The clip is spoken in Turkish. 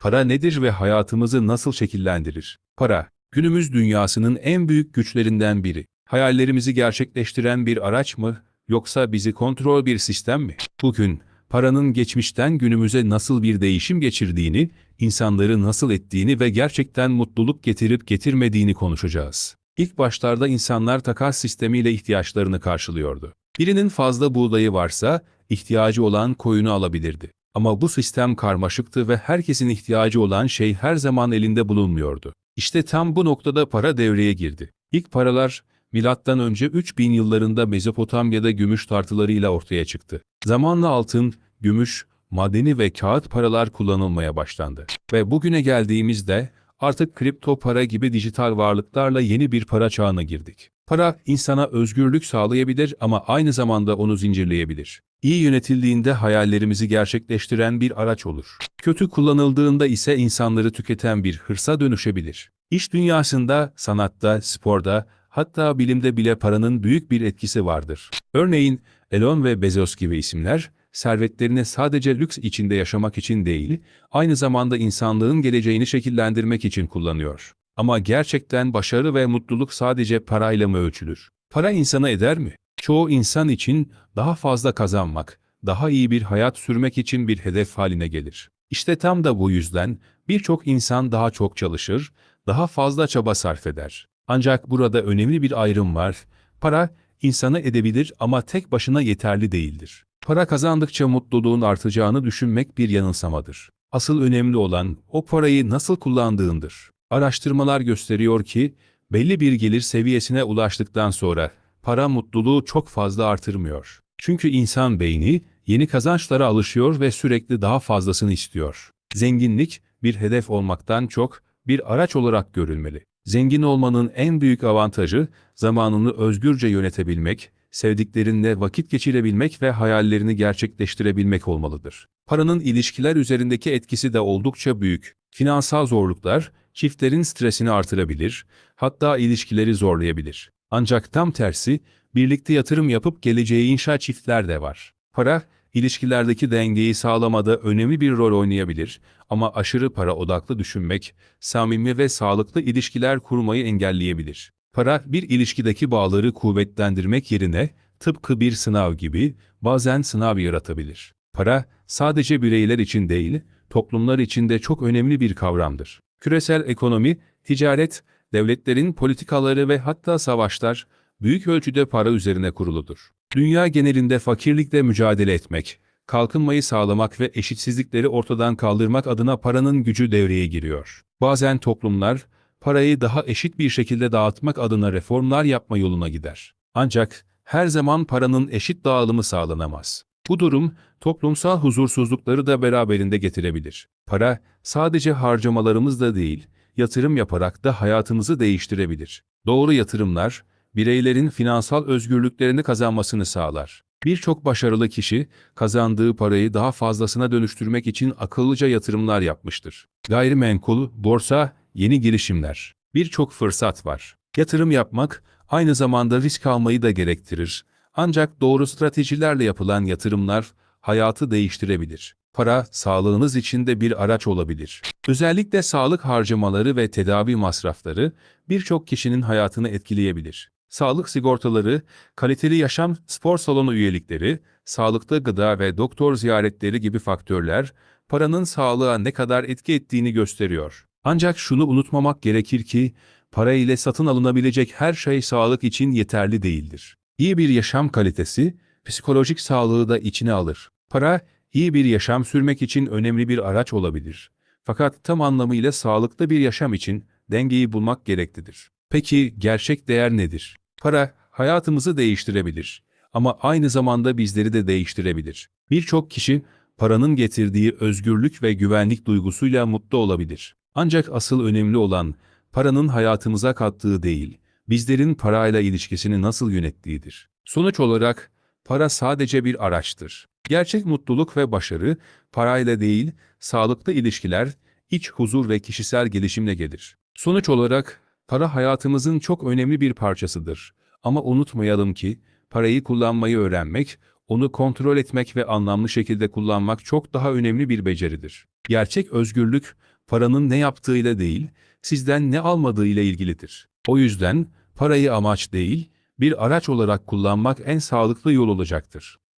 Para nedir ve hayatımızı nasıl şekillendirir? Para, günümüz dünyasının en büyük güçlerinden biri. Hayallerimizi gerçekleştiren bir araç mı, yoksa bizi kontrol bir sistem mi? Bugün, paranın geçmişten günümüze nasıl bir değişim geçirdiğini, insanları nasıl ettiğini ve gerçekten mutluluk getirip getirmediğini konuşacağız. İlk başlarda insanlar takas sistemiyle ihtiyaçlarını karşılıyordu. Birinin fazla buğdayı varsa, ihtiyacı olan koyunu alabilirdi. Ama bu sistem karmaşıktı ve herkesin ihtiyacı olan şey her zaman elinde bulunmuyordu. İşte tam bu noktada para devreye girdi. İlk paralar, milattan önce 3000 yıllarında Mezopotamya'da gümüş tartılarıyla ortaya çıktı. Zamanla altın, gümüş, madeni ve kağıt paralar kullanılmaya başlandı. Ve bugüne geldiğimizde artık kripto para gibi dijital varlıklarla yeni bir para çağına girdik. Para insana özgürlük sağlayabilir ama aynı zamanda onu zincirleyebilir. İyi yönetildiğinde hayallerimizi gerçekleştiren bir araç olur. Kötü kullanıldığında ise insanları tüketen bir hırsa dönüşebilir. İş dünyasında, sanatta, sporda, hatta bilimde bile paranın büyük bir etkisi vardır. Örneğin Elon ve Bezos gibi isimler, servetlerini sadece lüks içinde yaşamak için değil, aynı zamanda insanlığın geleceğini şekillendirmek için kullanıyor. Ama gerçekten başarı ve mutluluk sadece parayla mı ölçülür? Para insana eder mi? Çoğu insan için daha fazla kazanmak, daha iyi bir hayat sürmek için bir hedef haline gelir. İşte tam da bu yüzden birçok insan daha çok çalışır, daha fazla çaba sarf eder. Ancak burada önemli bir ayrım var. Para insanı edebilir ama tek başına yeterli değildir. Para kazandıkça mutluluğun artacağını düşünmek bir yanılsamadır. Asıl önemli olan o parayı nasıl kullandığındır. Araştırmalar gösteriyor ki belli bir gelir seviyesine ulaştıktan sonra para mutluluğu çok fazla artırmıyor. Çünkü insan beyni yeni kazançlara alışıyor ve sürekli daha fazlasını istiyor. Zenginlik bir hedef olmaktan çok bir araç olarak görülmeli. Zengin olmanın en büyük avantajı zamanını özgürce yönetebilmek, sevdiklerinle vakit geçirebilmek ve hayallerini gerçekleştirebilmek olmalıdır. Paranın ilişkiler üzerindeki etkisi de oldukça büyük. Finansal zorluklar çiftlerin stresini artırabilir, hatta ilişkileri zorlayabilir. Ancak tam tersi, birlikte yatırım yapıp geleceği inşa çiftler de var. Para, ilişkilerdeki dengeyi sağlamada önemli bir rol oynayabilir ama aşırı para odaklı düşünmek, samimi ve sağlıklı ilişkiler kurmayı engelleyebilir. Para, bir ilişkideki bağları kuvvetlendirmek yerine, tıpkı bir sınav gibi, bazen sınav yaratabilir. Para, sadece bireyler için değil, toplumlar için de çok önemli bir kavramdır. Küresel ekonomi, ticaret, devletlerin politikaları ve hatta savaşlar, büyük ölçüde para üzerine kuruludur. Dünya genelinde fakirlikle mücadele etmek, kalkınmayı sağlamak ve eşitsizlikleri ortadan kaldırmak adına paranın gücü devreye giriyor. Bazen toplumlar, parayı daha eşit bir şekilde dağıtmak adına reformlar yapma yoluna gider. Ancak her zaman paranın eşit dağılımı sağlanamaz. Bu durum toplumsal huzursuzlukları da beraberinde getirebilir. Para sadece harcamalarımızda değil, yatırım yaparak da hayatımızı değiştirebilir. Doğru yatırımlar bireylerin finansal özgürlüklerini kazanmasını sağlar. Birçok başarılı kişi kazandığı parayı daha fazlasına dönüştürmek için akıllıca yatırımlar yapmıştır. Gayrimenkul, borsa, yeni girişimler. Birçok fırsat var. Yatırım yapmak aynı zamanda risk almayı da gerektirir. Ancak doğru stratejilerle yapılan yatırımlar hayatı değiştirebilir. Para, sağlığınız için de bir araç olabilir. Özellikle sağlık harcamaları ve tedavi masrafları birçok kişinin hayatını etkileyebilir. Sağlık sigortaları, kaliteli yaşam, spor salonu üyelikleri, sağlıklı gıda ve doktor ziyaretleri gibi faktörler paranın sağlığa ne kadar etki ettiğini gösteriyor. Ancak şunu unutmamak gerekir ki para ile satın alınabilecek her şey sağlık için yeterli değildir. İyi bir yaşam kalitesi, psikolojik sağlığı da içine alır. Para, iyi bir yaşam sürmek için önemli bir araç olabilir. Fakat tam anlamıyla sağlıklı bir yaşam için dengeyi bulmak gereklidir. Peki gerçek değer nedir? Para, hayatımızı değiştirebilir. Ama aynı zamanda bizleri de değiştirebilir. Birçok kişi, paranın getirdiği özgürlük ve güvenlik duygusuyla mutlu olabilir. Ancak asıl önemli olan, paranın hayatımıza kattığı değil, bizlerin parayla ilişkisini nasıl yönettiğidir. Sonuç olarak, para sadece bir araçtır. Gerçek mutluluk ve başarı, parayla değil, sağlıklı ilişkiler, iç huzur ve kişisel gelişimle gelir. Sonuç olarak, para hayatımızın çok önemli bir parçasıdır. Ama unutmayalım ki, parayı kullanmayı öğrenmek, onu kontrol etmek ve anlamlı şekilde kullanmak çok daha önemli bir beceridir. Gerçek özgürlük, paranın ne yaptığıyla değil, sizden ne almadığıyla ilgilidir. O yüzden parayı amaç değil, bir araç olarak kullanmak en sağlıklı yol olacaktır.